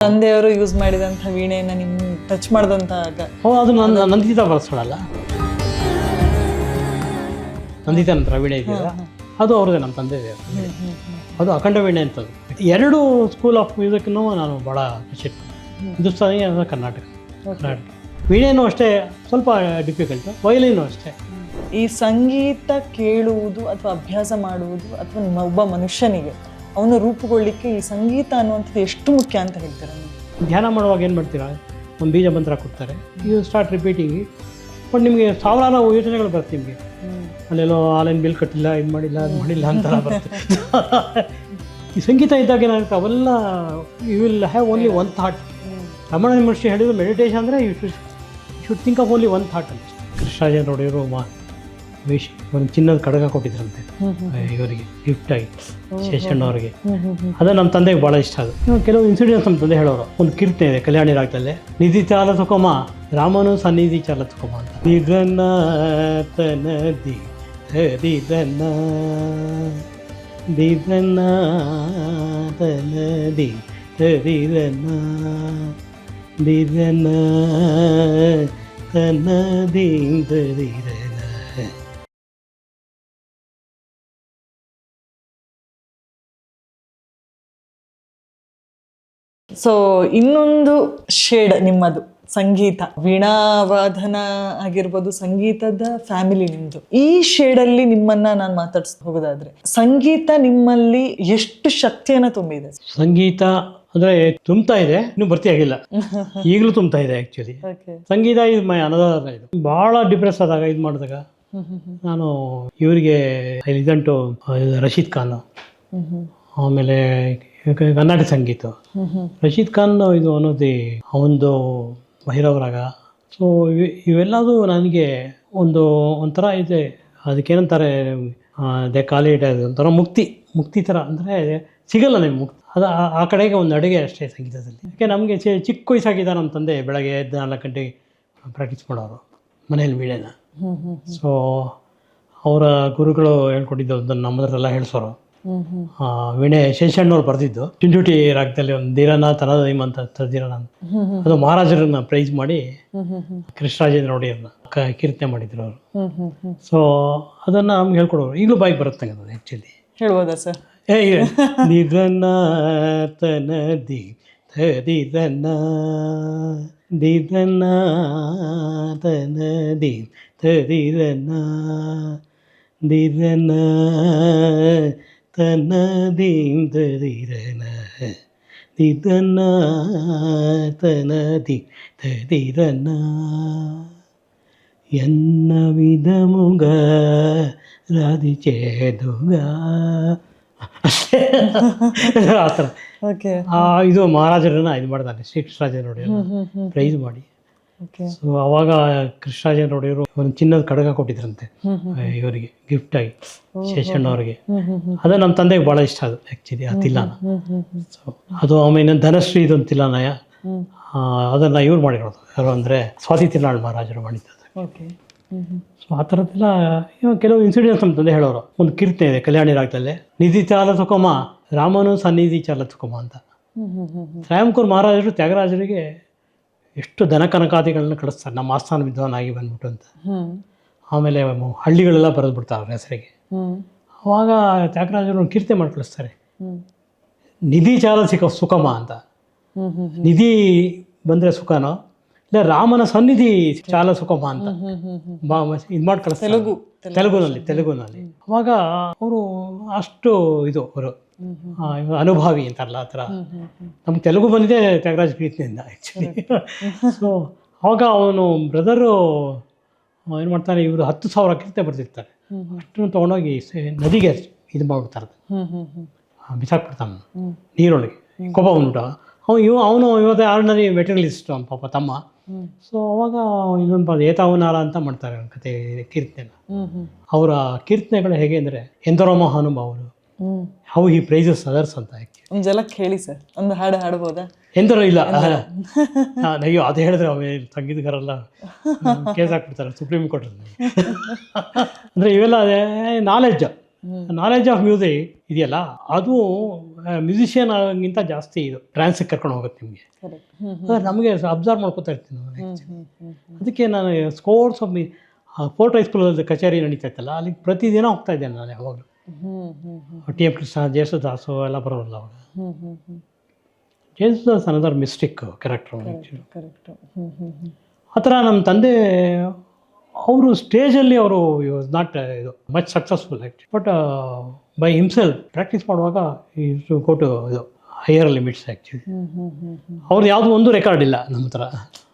ತಂದೆಯವರು ಯೂಸ್ ಮಾಡಿದಂಥ ವೀಣೆಯನ್ನ ನಿಮ್ ಟಚ್ ಮಾಡಿದಂತ ಓ ಅದು ನನ್ನ ನಂದಿತಾ ಬಳಸ್ಕೊಳಲ್ಲ ನಂದಿತಾ ನಂತರ ವೀಣೆ ಇದೆಯಲ್ಲ ಅದು ಅವ್ರದ್ದೇ ನಮ್ಮ ತಂದೆ ಅದು ಅಖಂಡ ವೀಣೆ ಅಂತದ್ದು. ಎರಡು ಸ್ಕೂಲ್ ಆಫ್ ಮ್ಯೂಸಿಕ್ನು ನಾನು ಭಾಳ ಖುಷಿ ಹಿಂದೂಸ್ತಾನಿ ಅದು ಕರ್ನಾಟಕ. ಕರ್ನಾಟಕ. ವೀಣೆನೂ ಅಷ್ಟೇ ಸ್ವಲ್ಪ ಡಿಫಿಕಲ್ಟ್ ವಯಲಿನೂ ಅಷ್ಟೇ. ಈ ಸಂಗೀತ ಕೇಳುವುದು ಅಥವಾ ಅಭ್ಯಾಸ ಮಾಡುವುದು ಅಥವಾ ಒಬ್ಬ ಮನುಷ್ಯನಿಗೆ ಅವನು ರೂಪುಗೊಳ್ಳಿಕ್ಕೆ ಈ ಸಂಗೀತ ಅನ್ನುವಂಥದ್ದು ಎಷ್ಟು ಮುಖ್ಯ ಅಂತ ಹೇಳ್ತೀರ ಧ್ಯಾನ ಮಾಡುವಾಗ ಏನು ಮಾಡ್ತೀರಾ? ಒಂದು ಬೀಜ ಮಂತ್ರ ಕೊಡ್ತಾರೆ. ಯು ಸ್ಟಾರ್ಟ್ ರಿಪೀಟಿಂಗ್ ಬಟ್ ನಿಮಗೆ ಸಾವಿರಾರು ಯೋಚನೆಗಳು ಬರುತ್ತೆ ನಿಮಗೆ. ಅಲ್ಲೆಲ್ಲೋ ಆನ್ಲೈನ್ ಬಿಲ್ ಕಟ್ಟಿಲ್ಲ ಇದು ಮಾಡಿಲ್ಲ ಅದು ಮಾಡಿಲ್ಲ ಅಂತ ಬರುತ್ತೆ. ಈ ಸಂಗೀತ ಇದ್ದಾಗ ಏನಾಗುತ್ತೆ? ಅವೆಲ್ಲ you will have only one thought Ramana Maharshi ಹೇಳಿದ್ರು ಮೆಡಿಟೇಷನ್ ಅಂದರೆ you should should think of only one thought ಅಂತ ಕೃಷ್ಣರಾಜನ್ ನೋಡಿದ್ರು ಮಾ ವಿಶ್ ಒಂದು ಚಿನ್ನದ ಕಡಗ ಕೊಟ್ಟಿದ್ರಂತೆ. ಇವರಿಗೆ ಗಿಫ್ಟ್ ಆಗಿ ಶೇಷಣ್ಣ ಅವರಿಗೆ. ಅದು ನಮ್ಮ ತಂದೆಗೆ ಭಾಳ ಇಷ್ಟ ಅದು ಕೆಲವು ಇನ್ಸಿಡೆಂಟ್ಸ್ ನಮ್ಮ ತಂದೆ ಹೇಳೋರು ಒಂದು ಕೀರ್ತನೆ ಇದೆ ಕಲ್ಯಾಣಿ ರಾಗದಲ್ಲಿ ನಿಧಿ ಚಾಲ ತಕೊಮ್ಮ ರಾಮನು ಸನ್ನಿಧಿ ಚಾಲ ತಕೊಮ್ಮ ಅಂತ. ನಿಧನ ತನದಿ ಹರಿದನ ನಿಧನ ತನದಿ ಹರಿದನ ದಿದನ ತನದಿ ಹರಿದನ ಸೊ ಇನ್ನೊಂದು ಶೇಡ್ ನಿಮ್ಮದು ಸಂಗೀತ. ವೀಣಾವಾದನ ಆಗಿರ್ಬೋದು ಸಂಗೀತದ ಫ್ಯಾಮಿಲಿ ನಿಮ್ದು. ಈ ಶೇಡಲ್ಲಿ ನಿಮ್ಮನ್ನ ನಾನು ಮಾತಾಡ್ಸ್ ಹೋಗೋದಾದ್ರೆ ಸಂಗೀತ ನಿಮ್ಮಲ್ಲಿ ಎಷ್ಟು ಶಕ್ತಿಯನ್ನ ತುಂಬಿದೆ? ಸಂಗೀತ ಅಂದ್ರೆ ತುಂಬ್ತಾ ಇದೆ ಇನ್ನು ಭರ್ತಿ ಆಗಿಲ್ಲ. ಈಗಲೂ ತುಂಬ್ತಾ ಇದೆ ಆಕ್ಚುಲಿ ಸಂಗೀತ ಇದು ಮೈ ಅನದಾರ ಇದು. ಬಹಳ ಡಿಪ್ರೆಸ್ ಆದಾಗ ಇದು ಮಾಡಿದಾಗ ನಾನು ಇವರಿಗೆ ಇದಂಟು ರಶೀದ್ ಖಾನ್. ಆಮೇಲೆ ಕರ್ನಾಟಕ ಸಂಗೀತ. ರಶೀದ್ ಖಾನ್ ಇದು ಅನ್ನೋದು ಅವನದು ಭೈರವರಾಗ ಸೊ ಇವೆಲ್ಲದು ನನಗೆ ಒಂದು ಒಂಥರ ಇದೆ. ಅದಕ್ಕೇನಂತಾರೆ ದೇ ಕಾಲಿಟ್ ಒಂಥರ ಮುಕ್ತಿ ಮುಕ್ತಿ ಥರ. ಅಂದರೆ ಸಿಗಲ್ಲ ನಿಮ್ಗೆ ಮುಕ್ತಿ. ಅದು ಆ- ಕಡೆಗೆ ಒಂದು ಅಡುಗೆ ಅಷ್ಟೇ ಸಂಗೀತದಲ್ಲಿ. ಯಾಕೆ ನಮಗೆ ಚಿಕ್ಕ ವಯಸ್ಸಾಗಿದ್ದ ನಮ್ಮ ತಂದೆ ಬೆಳಗ್ಗೆ ಎದ್ದು ನಾಲ್ಕು ಗಂಟೆಗೆ ಪ್ರಾಕ್ಟೀಸ್ ಮಾಡೋರು ಮನೇಲಿ ವೀಣೆನ. ಸೊ ಅವರ ಗುರುಗಳು ಹೇಳ್ಕೊಟ್ಟಿದ್ದು ಅದನ್ನು ಹೇಳ್ಸೋರು ಹೇಳಿಸೋರು. ವೀಣೆ ಶೇಷಣ್ಣವ್ರು ಬರೆದಿದ್ದು. ಚುಂಚುಟಿ ರಾಗದಲ್ಲಿ ಒಂದು ಧೀರನ ತನದೈಮ್ ಅಂತ ತರ್ದಿರನ ಅಂತ. ಅದು ಮಹಾರಾಜರನ್ನ ಪ್ರೈಸ್ ಮಾಡಿ ಕೃಷ್ಣರಾಜೇಂದ್ರ ಒಡೆಯರ್ನ ಕ- ಕೀರ್ತನೆ ಮಾಡಿದ್ರು ಅವರು. ಸೊ ಅದನ್ನ ನಮ್ಗೆ ಹೇಳ್ಕೊಡೋರು. ಈಗಲೂ ಬಾಯಿಗೆ ಬರುತ್ತೆ ಅದು ಆ್ಯಕ್ಚುಲಿ ಹೇಳ್ಬೋದಾ ಸರ್? ಏ ನಿಧನ ತನದಿ ತದಿದನ ದಿದನ ತನದಿ ದಿದನ ತನದಿ ತದಿರನ ದಿದನ ತನದಿ ತದಿರನ ಎನ್ನ ವಿಧಮುಗ ರಾಧಿಚೇದುಗ ಆ ಥರ ಓಕೆ ಆ ಇದು ಮಹಾರಾಜರನ್ನ ಇದು ಮಾಡ್ತಾನೆ ಶ್ರೀ ಕೃಷ್ಣರಾಜ ನೋಡಿ ಪ್ರೈಸ್ ಮಾಡಿ ಓಕೆ ಸೊ ಅವಾಗ ಕೃಷ್ಣರಾಜ ನೋಡಿಯವರು ಒಂದು ಚಿನ್ನದ ಕಡಗ ಕೊಟ್ಟಿದ್ರಂತೆ. ಇವರಿಗೆ ಗಿಫ್ಟ್ ಆಗಿ ಶೇಷಣ್ಣ ಅವರಿಗೆ ಅದು ನಮ್ಮ ತಂದೆಗೆ ಭಾಳ ಇಷ್ಟ ಅದು ಆ್ಯಕ್ಚುಲಿ ಆ ತಿಲಾನ. ಸೊ ಅದು ಆಮೇಲೆ ಧನಶ್ರೀ ಇದೊಂದು ತಿಲ್ಲಾನಯ ಅದನ್ನ ಇವ್ರು ಮಾಡಿರೋದು. ಯಾರು ಅಂದರೆ ಸ್ವಾತಿ ತಿರುನಾಳ್ ಮಹಾರಾಜರು ಮಾಡಿದ್ದು ಸೊ ಆ ಥರದ್ದೆಲ್ಲ ಕೆಲವು ಇನ್ಸಿಡೆಂಟ್ಸ್ ನಮ್ಮ ತಂದೆ ಹೇಳೋರು. ಒಂದು ಕೀರ್ತನೆ ಇದೆ ಕಲ್ಯಾಣಿ ರಾಗದಲ್ಲಿ. ನಿಧಿ ಚಾಲ ತುಕೋಮ ರಾಮನು ಸನ್ನಿಧಿ ಚಾಲ ತುಕೋಮ ಅಂತ. ರಾಯಂಕೂರ್ ಮಹಾರಾಜರು ತ್ಯಾಗರಾಜರಿಗೆ ಎಷ್ಟು ದನ ಕನಕಾದಿಗಳನ್ನ ಕಳಿಸ್ತಾರೆ ನಮ್ಮ ಆಸ್ಥಾನ ವಿದ್ವಾನಾಗಿ ಬಂದ್ಬಿಟ್ಟು ಅಂತ. ಆಮೇಲೆ ಹಳ್ಳಿಗಳೆಲ್ಲ ಬರೆದು ಬಿಡ್ತಾರೆ ಅವ್ರ ಹೆಸರಿಗೆ ಅವಾಗ ತ್ಯಾಗರಾಜರು ಕೀರ್ತಿ ಮಾಡಿ ಕಳಿಸ್ತಾರೆ. ನಿಧಿ ಚಾಲ ಸಿಕ್ಕ ಸುಖಮ ಅಂತ. ನಿಧಿ ಬಂದರೆ ಸುಖನೋ? ಇಲ್ಲ ರಾಮನ ಸನ್ನಿಧಿ ಚಾಲ ಸುಖಮ ಅಂತ. ಇದು ಮಾಡಿ ಕಳಿಸ್ತಾರೆ. ತೆಲುಗು. ತೆಲುಗುನಲ್ಲಿ ತೆಲುಗುನಲ್ಲಿ. ಅವಾಗ ಅವರು ಅಷ್ಟು ಇದು ಅವರು ಅನುಭಾವಿ ಅಂತಾರಲ್ಲ ಆ ಥರ. ನಮ್ಮ ತೆಲುಗು ಬಂದಿದೆ ತ್ಯಾಗರಾಜ್ ಪ್ರೀತಿಯಿಂದ ಆ್ಯಕ್ಚುಲಿ ಸೊ ಅವಾಗ ಅವನು ಬ್ರದರು ಏನು ಮಾಡ್ತಾನೆ ಇವರು ಹತ್ತು ಸಾವಿರ ಕಿರ್ತೆ ಬರ್ತಿರ್ತಾರೆ ಅಷ್ಟನ್ನು ತೊಗೊಂಡೋಗಿ ನದಿಗೆ ಇದು ಮಾಡ್ಬಿಡ್ತಾರೆ ಬಿಸಾಕ್ಬಿಡ್ತಾನೆ ನೀರೊಳಗೆ. ಕೋಪ ಬಂದ್ಬಿಟ್ಟ. ಅವನು ಇವ ಅವನು ಇವತ್ತು ಆರ್ಡಿನರಿ ಮೆಟೀರಿಯಲಿಸ್ಟ್ ಅವ್ನು ಪಾಪ ತಮ್ಮ. ಸೊ ಅವಾಗ ಇನ್ನೊಂದು ಪದ ಏತಾವನಾರ ಅಂತ ಮಾಡ್ತಾರೆ ಕತೆ ಕೀರ್ತನೆನ. ಅವರ ಕೀರ್ತನೆಗಳು ಹೇಗೆ ಅಂದರೆ ಎಂದರೋ ಮಹಾನುಭಾವರು ಹೌ ಹಿ ಪ್ರೈಸಸ್ ಅದರ್ಸ್ ಅಂತ ಒಂದು ಜಲ ಕೇಳಿ ಸರ್. ಒಂದು ಹಾಡು ಹಾಡ್ಬೋದಾ? ಎಂದರೂ ಇಲ್ಲ? ಅಯ್ಯೋ ಅದು ಹೇಳಿದ್ರೆ ಅವೇ ಸಂಗೀತಗಾರಲ್ಲ ಕೇಸ್ ಹಾಕ್ಬಿಡ್ತಾರೆ ಸುಪ್ರೀಂ ಕೋರ್ಟ್ ಅಂದರೆ ಇವೆಲ್ಲ ನಾಲೆಡ್ಜ್ ನಾಲೆಜ್ ಆಫ್ ಮ್ಯೂಸಿಕ್ ಇದೆಯಲ್ಲ ಅದು ಮ್ಯೂಸಿಷಿಯನ್ ಆಗಿಂತ ಜಾಸ್ತಿ ಇದು. ಟ್ರಾನ್ಸಿಗೆ ಕರ್ಕೊಂಡು ಹೋಗುತ್ತೆ ನಿಮಗೆ. ನಮಗೆ ಅಬ್ಸರ್ವ್ ಮಾಡ್ಕೋತಾ ಇರ್ತೀನಿ ಅದಕ್ಕೆ ನಾನು ಸ್ಕೋರ್ಸ್ ಆಫ್ ಮೀ ಫೋರ್ಟ್ ಹೈಸ್ಕೂಲಲ್ಲಿ ಕಚೇರಿ ನಡೀತಾ ಇತ್ತಲ್ಲ ಅಲ್ಲಿಗೆ ಪ್ರತಿದಿನ ಹೋಗ್ತಾ ಇದ್ದೇನೆ ನಾನು ಯಾವಾಗಲೂ. ಟಿ ಎಂ ಕೃಷ್ಣ ಜೇಸುದಾಸು ಎಲ್ಲ ಬರೋಲ್ಲ ಅವಾಗ ಜೇಸುದಾಸ್ ಅನದರ್ ಮಿಸ್ಟಿಕ್ ಕ್ಯಾರೆಕ್ಟರ್ ಆ ಥರ ನಮ್ಮ ತಂದೆ ಅವರು ಸ್ಟೇಜಲ್ಲಿ ಅವರು ವಾಸ್ ನಾಟ್ ಇದು much successful actually but by himself practice ಮಾಡುವಾಗ ಈ ಕೊಟ್ಟು ಇದು ಹೈಯರ್ ಲಿಮಿಟ್ಸ್ ಆ್ಯಕ್ಚುಲಿ ಅವ್ರದ್ದು ಯಾವುದೂ ಒಂದು ರೆಕಾರ್ಡ್ ಇಲ್ಲ ನಮ್ಮ ಹ್ಮ್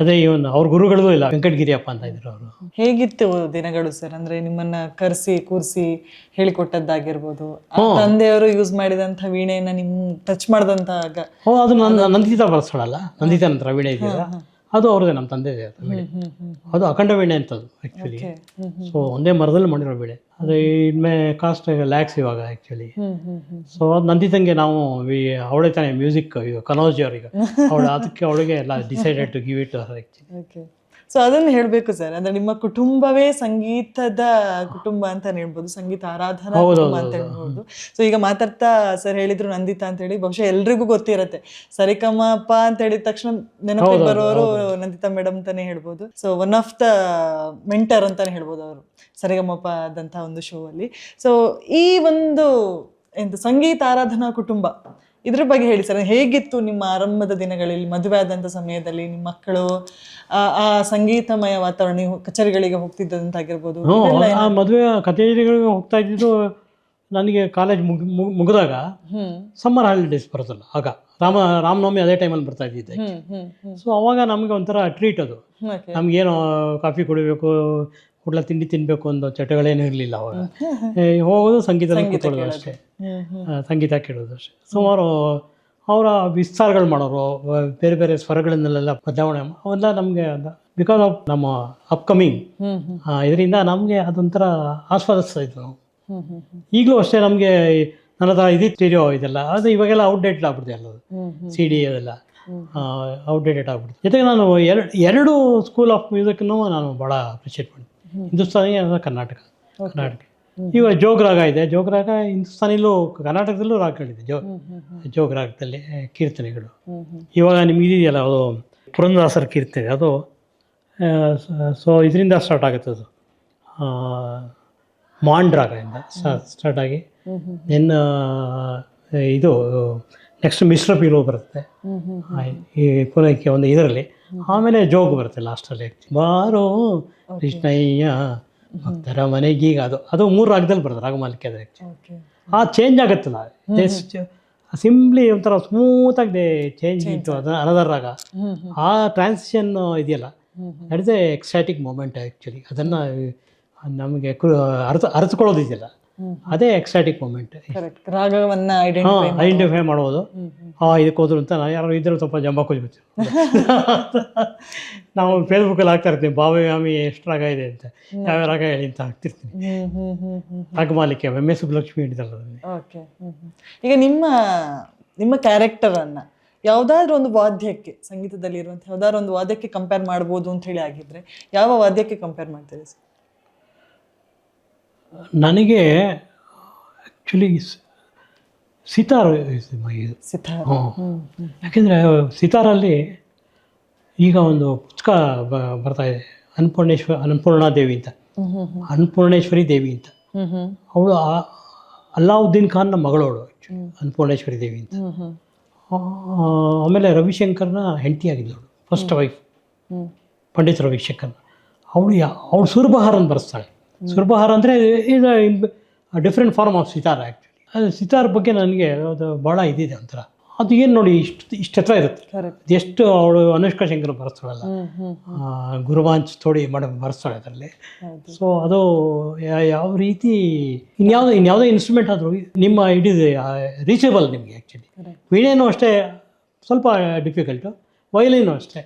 ಅದೇ ಇವನ್ ಅವ್ರ ಗುರುಗಳು ಇಲ್ಲ. ವೆಂಕಟಗಿರಿಯಪ್ಪ ಅಂತ ಇದ್ರು ಅವರು. ಹೇಗಿತ್ತು ದಿನಗಳು ಸರ್? ಅಂದ್ರೆ ನಿಮ್ಮನ್ನ ಕರ್ಸಿ ಕೂರಿಸಿ ಹೇಳಿಕೊಟ್ಟದ್ದಾಗಿರ್ಬೋದು. ತಂದೆಯವರು ಯೂಸ್ ಮಾಡಿದಂತ ವೀಣೆಯನ್ನ ನಿಮ್ ಟಚ್ ಮಾಡಿದಂತ ಅದು ನಂದಿತಾ ಬಳಸ್ತಾಳಲ್ಲ ನಂದಿತಾ ನಂತರ ವೀಣೆ ಇದೆಯಲ್ಲ ಅದು ಅವ್ರದ್ದೇ ನಮ್ಮ ತಂದೆ ಅದು ಅಖಂಡ ಬೆಣ್ಣೆ ಅಂತದ್ದು ಆ್ಯಕ್ಚುಲಿ ಸೊ ಒಂದೇ ಮರದಲ್ಲಿ ಮಾಡಿರೋ ಬೆಳೆ ಅದು ಇನ್ಮೇ ಕಾಸ್ಟ್ ಲ್ಯಾಕ್ಸ್ ಇವಾಗ ಆ್ಯಕ್ಚುಲಿ ಸೊ ಅದು ನಂದಿತಂಗೆ ನಾವು ಅವಳೆ ತಾನೇ ಮ್ಯೂಸಿಕ್ ಈಗ ಕನೋಜಿ ಅವ್ರಿಗೆ ಅವಳು ಅದಕ್ಕೆ ಅವಳಿಗೆ ಎಲ್ಲ decided to give it actually so ಅದನ್ನು ಹೇಳ್ಬೇಕು ಸರ್. ಅಂದ್ರೆ ನಿಮ್ಮ ಕುಟುಂಬವೇ ಸಂಗೀತದ ಕುಟುಂಬ ಅಂತ ಹೇಳ್ಬೋದು. ಸಂಗೀತ ಆರಾಧನಾ ಕುಟುಂಬ ಅಂತ ಹೇಳ್ಬೋದು. ಸೊ ಈಗ ಮಾತಾಡ್ತಾ ಸರ್ ಹೇಳಿದ್ರು ನಂದಿತಾ ಅಂತ ಹೇಳಿ ಬಹುಶಃ ಎಲ್ರಿಗೂ ಗೊತ್ತಿರತ್ತೆ. ಸರಿಗಮಪ ಅಂತ ಹೇಳಿದ ತಕ್ಷಣ ನೆನಪಿಗೆ ಬರೋರು ನಂದಿತಾ ಮೇಡಮ್ ಅಂತಾನೆ ಹೇಳ್ಬೋದು. So one of the mentor ಅಂತಾನೆ ಹೇಳ್ಬೋದು ಅವರು ಸರಿಗಮಪ ಆದಂತಹ ಒಂದು ಶೋ ಅಲ್ಲಿ. ಸೊ ಈ ಒಂದು ಎಂತ ಸಂಗೀತ ಆರಾಧನಾ ಕುಟುಂಬ ಇದ್ರ ಬಗ್ಗೆ ಹೇಳಿ ಸರ್ ಹೇಗಿತ್ತು ನಿಮ್ಮ ಆರಂಭದ ದಿನಗಳಲ್ಲಿ ಮದುವೆ ಆದಂಥ ಸಮಯದಲ್ಲಿ ನಿಮ್ಮ ಮಕ್ಕಳು ಆ ಸಂಗೀತಮಯ ವಾತಾವರಣ ನೀವು ಕಚೇರಿಗಳಿಗೆ ಹೋಗ್ತಿದ್ದಂತಾಗಿರ್ಬೋದು ಆ ಮದುವೆ ಕಚೇರಿಗಳಿಗೆ ಹೋಗ್ತಾ ಇದ್ದಿದ್ದು ನನಗೆ ಕಾಲೇಜ್ ಮುಗ್ ಮುಗ್- ಮುಗಿದಾಗ ಸಮ್ಮರ್ ಹಾಲಿಡೇಸ್ ಬರುತ್ತಲ್ಲ ಆಗ ರಾಮ ರಾಮನವಮಿ ಅದೇ ಟೈಮಲ್ಲಿ ಬರ್ತಾ ಇದ್ದಿದ್ದೆ ಸೊ ಅವಾಗ ನಮಗೆ ಒಂಥರ ಟ್ರೀಟ್ ಅದು. ನಮ್ಗೆ ಏನು ಕಾಫಿ ಕುಡಿಬೇಕು ಹುಡ್ಲ ತಿಂಡಿ ತಿನ್ನಬೇಕು ಅನ್ನೋ ಚಟಗಳೇನೂ ಇರಲಿಲ್ಲ ಅವಾಗ. ಹೋಗೋದು ಸಂಗೀತ ಕೂತ್ಕೊಳ್ಳೋದು ಅಷ್ಟೇ. ಸಂಗೀತ ಕೇಳೋದು ಅಷ್ಟೇ. ಸುಮಾರು ಅವರ ವಿಸ್ತಾರಗಳು ಮಾಡೋರು ಬೇರೆ ಬೇರೆ ಸ್ವರಗಳನ್ನೆಲ್ಲ ಬದಲಾವಣೆ ಅವೆಲ್ಲ ನಮಗೆ ಬಿಕಾಸ್ ಆಫ್ ನಮ್ಮ ಅಪ್ಕಮಿಂಗ್ ಇದರಿಂದ ನಮಗೆ ಅದೊಂಥರ ಆಸ್ವಾದಿಸ್ತಾ ಇದ್ವಿ ನಾವು. ಈಗಲೂ ಅಷ್ಟೇ ನಮಗೆ ನನ್ನ ಹತ್ರ ಇದು ಸ್ಟೀರಿಯೋ ಇದೆಲ್ಲ ಅದು ಇವಾಗೆಲ್ಲ ಔಟ್ಡೇಟೆಡ್ ಆಗ್ಬಿಡ್ತೀವಿ ಎಲ್ಲದು. ಸಿ ಡಿ ಅದೆಲ್ಲ. ಔಟ್ಡೇಟೆಡ್ ಆಗ್ಬಿಡ್ತು. ಜೊತೆಗೆ ನಾನು ಎರಡು ಎರಡು ಸ್ಕೂಲ್ ಆಫ್ ಮ್ಯೂಸಿಕ್ನು ನಾನು ಭಾಳ ಅಪ್ರಿಷಿಯೇಟ್ ಮಾಡಿದೆ ಹಿಂದೂಸ್ತಾನಿ ಅಂದರೆ ಕರ್ನಾಟಕ ಕರ್ನಾಟಕ. ಇವಾಗ ಜೋಗ್ ರಾಗ ಇದೆ ಜೋಗ್ ರಾಗ ಹಿಂದೂಸ್ತಾನಿಲೂ ಕರ್ನಾಟಕದಲ್ಲೂ ರಾಗಗಳಿದೆ ಜೋ ಜೋಗ್ ರಾಗದಲ್ಲಿ ಕೀರ್ತನೆಗಳು. ಇವಾಗ ನಿಮ್ಗೆ ಇದೆಯಲ್ಲ ಅದು ಪುರಂದಾಸರ ಕೀರ್ತನೆ ಅದು ಸೊ ಇದರಿಂದ ಸ್ಟಾರ್ಟ್ ಆಗುತ್ತೆ ಅದು. ಮಾಂಡ್ ರಾಗದಿಂದ ಸ್ಟಾರ್ಟ್ ಆಗಿ. ಹ್ಮ್ ಇದು ನೆಕ್ಸ್ಟ್ ಮಿಶ್ರ ಪೀಲು ಬರುತ್ತೆ. ಈ ಪುನಕ್ಕೆ ಒಂದು ಇದರಲ್ಲಿ. ಆಮೇಲೆ ಜೋಗ್ ಬರುತ್ತೆ ಲಾಸ್ಟಲ್ಲಿ ಬಾರೋ ಕೃಷ್ಣಯ್ಯ ಭಕ್ತರ ಈಗ ಅದು ಅದು ಮೂರು ರಾಗದಲ್ಲಿ ಬರುತ್ತೆ ರಾಗಮಾಲಿಕೆ ಅದು ಆ ಚೇಂಜ್ ಆಗುತ್ತಲ್ಲ ಸಿಂಪ್ಲಿ ಒಂಥರ ಸ್ಮೂತಾಗಿ ಚೇಂಜ್ ಇತ್ತು ಅದು ಅನದರ್ ರಾಗ. ಆ ಟ್ರಾನ್ಸಿಷನ್ ಇದೆಯಲ್ಲ that is a exciting moment actually ಅದನ್ನು ನಮಗೆ ಅರ್ಥ ಅರ್ಥಕೊಳ್ಳೋದಿದೆಯಲ್ಲ ಹ್ಮ್. ಅದೇ ಎಕ್ಸೈಟಿಕ್ ಮೂಮೆಂಟ್ ರಾಗವನ್ನ ಐಡೆಂಟಿಫೈ ಆ ಹ್ಮ್ ಇದಕ್ಕೆ ಹೋದ್ರು ಅಂತ ನಾನು ಯಾರು ಇದ್ರೆ ಸ್ವಲ್ಪ ಜಂಬ ಕೂಜ್ಬಿಡ್ತೀವಿ ನಾವು ಫೇಸ್ಬುಕ್ಕಲ್ಲಿ ಹಾಕ್ತಾ ಇರ್ತೀವಿ ಭಾವ್ಯಾಮಿ ಎಷ್ಟು ರಾಗ ಇದೆ ಅಂತ. ಯಾವ ರಾಗ ಹೇಳಿ ಅಂತ ಹಾಕ್ತಿರ್ತೀನಿ. ರಾಗಮಾಲಿಕೆ ಎಂ ಎಸ್ ಸುಬ್ಬಲಕ್ಷ್ಮಿ ಅದನ್ನೇ. ಓಕೆ ಈಗ ನಿಮ್ಮ ನಿಮ್ಮ ಕ್ಯಾರೆಕ್ಟರ್ ಅನ್ನ ಯಾವ್ದಾದ್ರು ಒಂದು ವಾದ್ಯಕ್ಕೆ ಸಂಗೀತದಲ್ಲಿ ಇರುವಂತಹ ಯಾವ್ದಾದ್ರು ಒಂದು ವಾದ್ಯಕ್ಕೆ ಕಂಪೇರ್ ಮಾಡ್ಬೋದು ಅಂತ ಹೇಳಿ ಆಗಿದ್ರೆ ಯಾವ ವಾದ್ಯಕ್ಕೆ ಕಂಪೇರ್ ಮಾಡ್ತೀರಿ ಸರ್? ನನಗೆ ಆ್ಯಕ್ಚುಲಿ ಸಿತಾರ್ ಸಿತಾರ್. ಹ್ಮ್. ಯಾಕೆಂದರೆ ಸಿತಾರಲ್ಲಿ ಈಗ ಒಂದು ಪುಸ್ತಕ ಬ- ಬರ್ತಾ ಇದೆ. ಅನ್ನಪೂರ್ಣೇಶ್ವರ ಅನ್ನಪೂರ್ಣಾ ದೇವಿ ಅಂತ. ಅನ್ನಪೂರ್ಣೇಶ್ವರಿ ದೇವಿ ಅಂತ. ಅವಳು ಅಲ್ಲಾವುದ್ದೀನ್ ಖಾನ್ನ ಮಗಳವಳು ಅನ್ನಪೂರ್ಣೇಶ್ವರಿ ದೇವಿ ಅಂತ. ಆಮೇಲೆ ರವಿಶಂಕರ್ನ ಹೆಂಡತಿ ಆಗಿದ್ದವಳು ಫಸ್ಟ್ ವೈಫ್ ಪಂಡಿತ್ ರವಿಶಂಕರ್ನ. ಅವಳು ಯಾ ಅವಳು ಸುರಬಹಾರನ್ನು ಬರೆಸ್ತಾಳೆ. ಸುರ್ಬಹಾರ ಅಂದರೆ ಇದು different form of sitar actually ಅದು ಸಿತಾರ್ ಬಗ್ಗೆ ನನಗೆ ಅದು ಭಾಳ ಇದಿದೆ ಒಂಥರ. ಅದು ಏನು ನೋಡಿ ಇಷ್ಟು ಇಷ್ಟು ಹತ್ರ ಇರುತ್ತೆ. ಎಷ್ಟು ಅವಳು ಅನುಷ್ಕಾ ಶಂಕರ್ ಬರೆಸ್ತಾಳಲ್ಲ. ಗುರುವಾಂಚ್ ತೋಡಿ ಮಾಡ ಬರ್ಸ್ತಾಳೆ ಅದರಲ್ಲಿ. ಸೊ ಅದು ಯಾವ ರೀತಿ ಇನ್ಯಾವುದೋ ಇನ್ಯಾವುದೇ ಇನ್ಸ್ಟ್ರೂಮೆಂಟ್ ಆದರೂ ನಿಮ್ಮ ಇಟ್ ರೀಚೇಬಲ್ ರೀಚಬಲ್ ನಿಮಗೆ ಆ್ಯಕ್ಚುಲಿ. ವೀಣೆನೂ ಅಷ್ಟೇ ಸ್ವಲ್ಪ ಡಿಫಿಕಲ್ಟು ವೈಲಿನೂ ಅಷ್ಟೇ.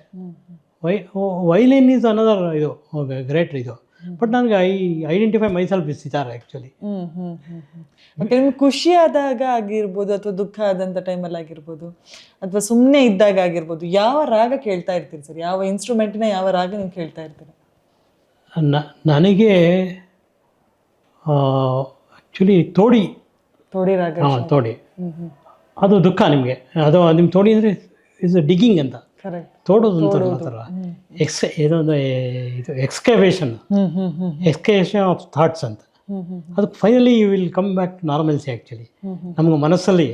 ವೈ ವೈಲಿನ್ ಈಸ್ ಅನದರ್ ಇದು ಗ್ರೇಟ್ ಇದು. ಬಟ್ ನನಗೆ I identify myself is sitar actually okay ನಿಮ್ಗೆ ಖುಷಿ ಆದಾಗ ಆಗಿರ್ಬೋದು ಅಥವಾ ದುಃಖ ಆದಂಥ ಟೈಮಲ್ಲಿ ಆಗಿರ್ಬೋದು ಅಥವಾ ಸುಮ್ಮನೆ ಇದ್ದಾಗ ಆಗಿರ್ಬೋದು ಯಾವ ರಾಗ ಕೇಳ್ತಾ ಇರ್ತೀರಿ ಸರ್? ಯಾವ ಇನ್ಸ್ಟ್ರೂಮೆಂಟಿನ ಯಾವ ರಾಗ ನೀವು ಕೇಳ್ತಾ ಇರ್ತೀರಿ? ನನಗೆ ಆ್ಯಕ್ಚುಲಿ ತೋಡಿ. ತೋಡಿ ರಾಗ ಹಾಂ ತೋಡಿ. ಅದು ದುಃಖ ನಿಮಗೆ. ಅದು ನಿಮ್ಮ ತೋಡಿ ಅಂದರೆ ಇಸ್ ಡಿಗ್ಗಿಂಗ್ ಅಂತ. ಕರೆಕ್ಟ್ ತೋಡೋದು ಅಂತ ಎಕ್ಸ್ ಇದೊಂದು ಇದು ಎಕ್ಸ್ಕವೇಷನ್ ಎಕ್ಸ್ಕವೇಷನ್ ಆಫ್ ಥಾಟ್ಸ್ ಅಂತ. ಅದಕ್ಕೆ finally you will come back to normalcy actually ನಮಗೆ ಮನಸ್ಸಲ್ಲಿ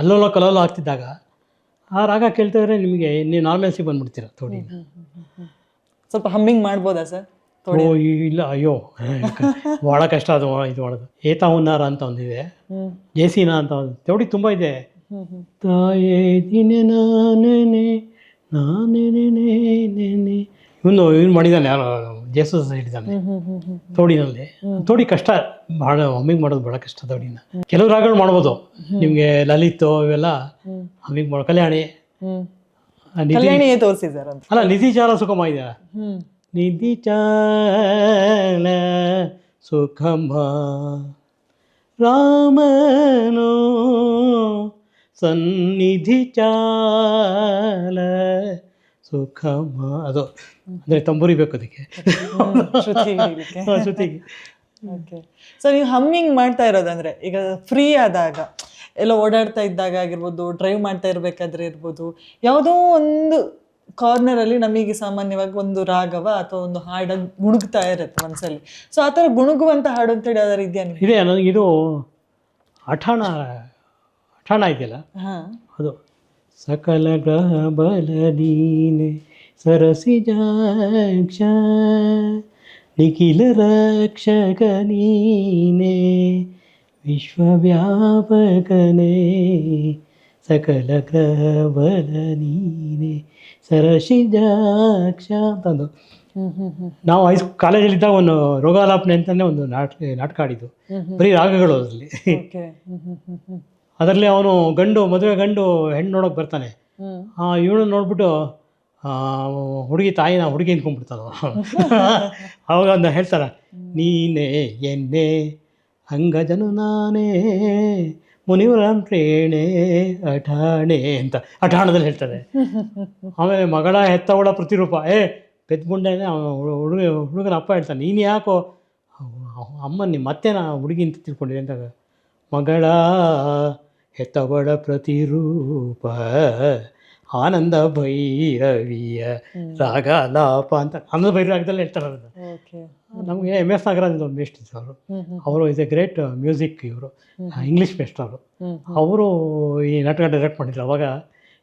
ಅಲ್ಲೋಲ ಕಲೋಲ ಆಗ್ತಿದ್ದಾಗ ಆ ರಾಗ ಕೇಳ್ತಿದ್ರೆ ನಿಮಗೆ ನೀವು ನಾರ್ಮಲ್ಸಿ ಬಂದ್ಬಿಡ್ತೀರ ತೋಡಿ. ಸ್ವಲ್ಪ ಹಮ್ಮಿಂಗ್ ಮಾಡ್ಬೋದಾ ಸರ್? ಓ ಇಲ್ಲ ಅಯ್ಯೋ. ಭಾಳ ಕಷ್ಟ ಅದು ಇದು ಮಾಡೋದು. ಏತ ಹುನ್ನಾರ ಅಂತ ಒಂದಿದೆ ಜೇಸಿನ ಅಂತ ಒಂದು ತೋಡಿ ತುಂಬ ಇದೆ. ತಾಯೇ ದಿನ ನಾನೇ ಇವನು ಇವನು ಮಾಡಿದ್ದಾನೆ ಯಾರು ಜೇಸಸ್ ಹಿಡಿದಾನೆ ತೋಡಿನಲ್ಲಿ. ತೋಡಿ ಕಷ್ಟ ಭಾಳ ಹಮ್ಮಿಂಗ್ ಮಾಡೋದು ಭಾಳ ಕಷ್ಟ ತೋಡಿನ. ಕೆಲವು ರಾಗಗಳು ಮಾಡ್ಬೋದು. ನಿಮಗೆ ಲಲಿತ್ ಇವೆಲ್ಲ ವಾಮಿಂಗ್ ಮಾಡೋ ಕಲ್ಯಾಣಿ. ಅಲ್ಲ ನಿಧಿ ಚಾಲ ಸುಖಮ ಇದೆ. ಹ್ಮ್. ನಿಧಿ ಚಾಲ ಸುಖಮ. ರಾಮನೋ ಸನ್ನಿಧಿ ಚಾಲ ಸುಖಮ ಅದು ಅಂದರೆ ತಂಬೂರಿ ಬೇಕು ಅದಕ್ಕೆ. ಶ್ರುತಿಗೆ ಓಕೆ ಸೊ ನೀವು ಹಮ್ಮಿಂಗ್ ಮಾಡ್ತಾ ಇರೋದಂದ್ರೆ ಈಗ ಫ್ರೀ ಆದಾಗ ಎಲ್ಲ ಓಡಾಡ್ತಾ ಇದ್ದಾಗ ಆಗಿರ್ಬೋದು ಡ್ರೈವ್ ಮಾಡ್ತಾ ಇರ್ಬೇಕಾದ್ರೆ ಇರ್ಬೋದು ಯಾವುದೋ ಒಂದು ಕಾರ್ನರ್ ಅಲ್ಲಿ ನಮಗೆ ಸಾಮಾನ್ಯವಾಗಿ ಒಂದು ರಾಗವ ಅಥವಾ ಒಂದು ಹಾಡ ಗುಣಗ್ತಾ ಇರುತ್ತೆ ಮನಸ್ಸಲ್ಲಿ ಸೊ ಆ ಥರ ಗುಣಗುವಂಥ ಹಾಡು ಅಂತೇಳಿ ಯಾವ್ದಾರು ಇದೆಯಾ ಇದೆ ನನಗಿದು ಅಠಾಣ ಅಠಾಣ ಇದೆಯಲ್ಲ? ಅದು ಸಕಲ ಗ್ರಹ ಬಲ ನೀನೆ ಸರಸಿಜಾಕ್ಷ ನಿಖಿಲ ರಕ್ಷಕ ನೀನೆ ವಿಶ್ವವ್ಯಾಪಕನೇ ಸಕಲ ಗ್ರಹ ಬಲ ನೀನೆ ಸರಸಿಜಾಕ್ಷ ಅಂತಂದು. ನಾವು ಹೈ ಕಾಲೇಜಲ್ಲಿದ್ದ ಒಂದು ರೋಗಾಲಾಪನೆ ಅಂತಲೇ ಒಂದು ನಾಟಕ ನಾಟಕ ಆಡಿದ್ದು. ಬರೀ ರಾಗಗಳು ಅದರಲ್ಲಿ. ಅದರಲ್ಲಿ ಅವನು ಗಂಡು ಮದುವೆ ಗಂಡು ಹೆಣ್ಣು ನೋಡೋಕೆ ಬರ್ತಾನೆ. ಇವಳು ನೋಡ್ಬಿಟ್ಟು ಹುಡುಗಿ ತಾಯಿನ ಹುಡುಗಿ ಅಂದ್ಕೊಂಡ್ಬಿಡ್ತಾನ ಅವಾಗ ಒಂದು ಹೇಳ್ತಾರ ನೀನೇ ಎನ್ನೆ ಅಂಗಜನು ನಾನೇ ಮುನಿವರಂ ಪ್ರೇಣೆ ಅಠಾಣೆ ಅಂತ. ಅಠಾಣದಲ್ಲಿ ಹೇಳ್ತಾರೆ ಆಮೇಲೆ ಮಗಳ ಹೆತ್ತವಳ ಪ್ರತಿರೂಪ ಏ ಪೆದ್ಗುಂಡೇನೆ ಹುಡುಗ ಹುಡುಗನ ಅಪ್ಪ ಹೇಳ್ತಾನೆ ನೀನು ಯಾಕೋ ಅಮ್ಮ ನಿಮ್ಮ ನಾ ಹುಡುಗಿ ಅಂತ ತಿಳ್ಕೊಂಡಿದೆ. ಅಂತ ಮಗಳ ಹೆತ್ತವಳ ಪ್ರತಿರೂಪ ಆನಂದ ಭೈರವಿಯ ರಾಗಲಾಪ ಅಂತ ಆನಂದ ಭೈರವಿ ರಾಗದಲ್ಲಿ ಹೇಳ್ತಾರೆ ಅದನ್ನು ನಮಗೆ ಎಂ ಎಸ್ ನಾಗರಾಜ್ ಒಂದು ಬೆಸ್ಟ್ ಇತ್ತು ಅವರು. ಅವರು ಇಸ್ ಎ ಗ್ರೇಟ್ ಮ್ಯೂಸಿಕ್ ಇವರು. ಇಂಗ್ಲೀಷ್ ಬೆಸ್ಟ್ ಅವರು. ಅವರು ಈ ನಾಟಕ ಡೈರೆಕ್ಟ್ ಮಾಡಿದ್ರು. ಅವಾಗ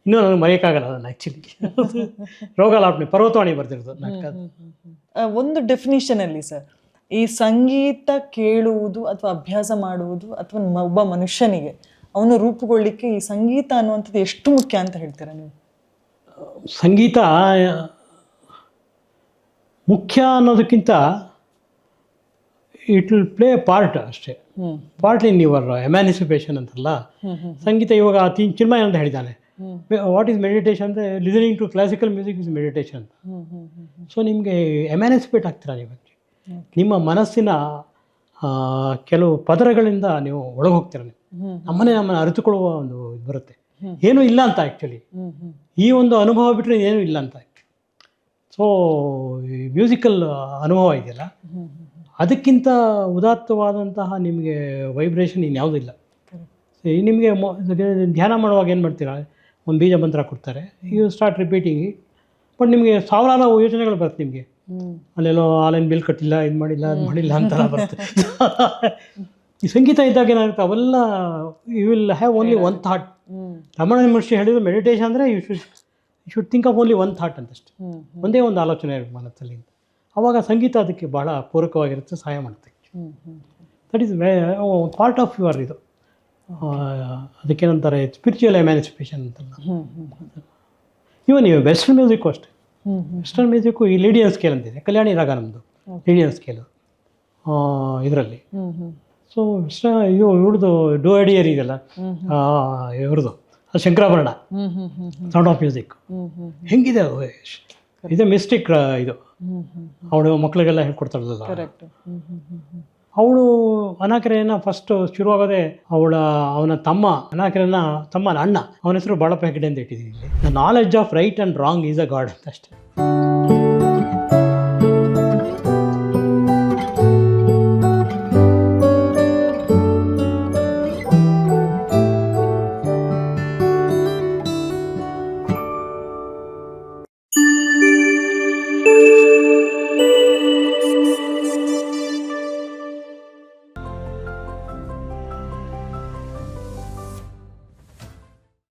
ಇನ್ನೂ ನನಗೆ ಮರೆಯೋಕ್ಕಾಗಲ್ಲ ಅದನ್ನು ಆ್ಯಕ್ಚುಲಿ ರೋಗಲಾಪಣೆ ಪರ್ವತವಾಣಿ ಬರ್ತಿರೋದು ನಾಟಕ ಒಂದು ಡೆಫಿನಿಷನಲ್ಲಿ ಸರ್ ಈ ಸಂಗೀತ ಕೇಳುವುದು ಅಥವಾ ಅಭ್ಯಾಸ ಮಾಡುವುದು ಅಥವಾ ಒಬ್ಬ ಮನುಷ್ಯನಿಗೆ ಅವನು ರೂಪುಗೊಳ್ಳಿಕ್ಕೆ ಈ ಸಂಗೀತ ಅನ್ನುವಂಥದ್ದು ಎಷ್ಟು ಮುಖ್ಯ ಅಂತ ಹೇಳ್ತೀರಾ ನೀವು? ಸಂಗೀತ ಮುಖ್ಯ ಅನ್ನೋದಕ್ಕಿಂತ ಇಟ್ ವಿಲ್ ಪ್ಲೇ ಪಾರ್ಟ್ ಅಷ್ಟೇ. ಪಾರ್ಟ್ ಇನ್ ಯುವರ್ ಎಮ್ಯಾನಿಸಿಪೇಷನ್ ಅಂತಲ್ಲ. ಸಂಗೀತ ಇವಾಗ ತಿ ಚಿನ್ಮಯ ಅಂತ ಹೇಳಿದ್ದಾನೆ. ವಾಟ್ ಈಸ್ ಮೆಡಿಟೇಷನ್ ಅಂದರೆ listening to classical music is meditation so ನಿಮಗೆ ಎಮ್ಯಾನಿಸಿಪೇಟ್ ಆಗ್ತೀರಾ ನೀವು. ನಿಮ್ಮ ಮನಸ್ಸಿನ ಕೆಲವು ಪದರಗಳಿಂದ ನೀವು ಒಳಗೆ ಹೋಗ್ತೀರ ನೀವು? ನಮ್ಮನೆ ನಮ್ಮನ್ನು ಅರಿತುಕೊಳ್ಳುವ ಒಂದು ಇದು ಬರುತ್ತೆ. ಏನು ಇಲ್ಲ ಅಂತ ಆ್ಯಕ್ಚುಲಿ ಈ ಒಂದು ಅನುಭವ ಬಿಟ್ಟರೆ ಏನೂ ಇಲ್ಲ ಅಂತ ಸೊ ಮ್ಯೂಸಿಕಲ್ ಅನುಭವ ಇದೆಯಲ್ಲ? ಅದಕ್ಕಿಂತ ಉದಾತ್ತವಾದಂತಹ ನಿಮಗೆ ವೈಬ್ರೇಷನ್ ಇನ್ಯಾವುದೂ ಇಲ್ಲ. ನಿಮಗೆ ಧ್ಯಾನ ಮಾಡುವಾಗ ಏನು ಮಾಡ್ತೀರಾ? ಒಂದು ಬೀಜ ಮಂತ್ರ ಕೊಡ್ತಾರೆ. ಯು ಸ್ಟಾರ್ಟ್ ರಿಪೀಟಿಂಗ್ ಬಟ್ ನಿಮಗೆ ಸಾವಿರಾರು ಯೋಚನೆಗಳು ಬರುತ್ತೆ ನಿಮಗೆ. ಅಲ್ಲೆಲ್ಲೋ ಆನ್ಲೈನ್ ಬಿಲ್ ಕಟ್ಟಿಲ್ಲ ಇದು ಮಾಡಿಲ್ಲ ಅದು ಮಾಡಿಲ್ಲ ಅಂತ ಬರುತ್ತೆ. ಈ ಸಂಗೀತ ಇದ್ದಾಗ ಏನಾಗುತ್ತೆ? ಅವೆಲ್ಲ you will have only one thought Ramana Maharshi ಹೇಳಿದ್ರು ಮೆಡಿಟೇಷನ್ ಅಂದರೆ you should you should think of only one thought ಅಂತಷ್ಟೆ ಒಂದೇ ಒಂದು ಆಲೋಚನೆ ಮನಸ್ಸಲ್ಲಿ. ಅವಾಗ ಸಂಗೀತ ಅದಕ್ಕೆ ಬಹಳ ಪೂರಕವಾಗಿರುತ್ತೆ ಸಹಾಯ ಮಾಡುತ್ತೆ. That is part of your ಇದು. ಅದಕ್ಕೇನಂತಾರೆ ಸ್ಪಿರಿಚುವಲ್ ಎಮ್ಯಾನಿಸಿಪೇಷನ್ ಅಂತಲ್ಲ. ಇವನ್ ಇವ್ ವೆಸ್ಟರ್ನ್ ಮ್ಯೂಸಿಕ್ಕು ಅಷ್ಟೇ. ವೆಸ್ಟರ್ನ್ ಮ್ಯೂಸಿಕ್ಕು ಈ ಲೀಡಿಯನ್ ಸ್ಕೇಲ್ ಅಂತಿದೆ. ಕಲ್ಯಾಣಿ ರಾಗ ನಮ್ಮದು ಲೀಡಿಯನ್ ಸ್ಕೇಲು ಇದರಲ್ಲಿ. ಸೊ ಇಷ್ಟ ಇದು ಇವ್ರದ್ದು ಡೋ ಅಡಿಯರ್ ಇದೆಯಲ್ಲ? ಇವ್ರದ್ದು ಅದು ಶಂಕರಾಭರಣ. ಸೌಂಡ್ ಆಫ್ ಮ್ಯೂಸಿಕ್ ಹೆಂಗಿದೆ ಅದು ಇದು ಮಿಸ್ಟಿಕ್ ಇದು. ಅವಳು ಮಕ್ಕಳಿಗೆಲ್ಲ ಹೇಳ್ಕೊಡ್ತಾಳಲ್ಲ ಅವಳು ಅನಾಕರೆಯನ್ನ ಫಸ್ಟ್ ಶುರುವಾಗದೆ ಅವಳ ಅವನ ತಮ್ಮ. ಅನಾಕರೆಯನ್ನ ತಮ್ಮನ ಅಣ್ಣ. ಅವನ ಹೆಸರು ಬಾಳಪ್ಪ ಹೆಗಡೆ ಅಂತ ಇಟ್ಟಿದ್ದೀನಿ the knowledge of right and wrong is a god ಅಂತ ಅಷ್ಟೇ.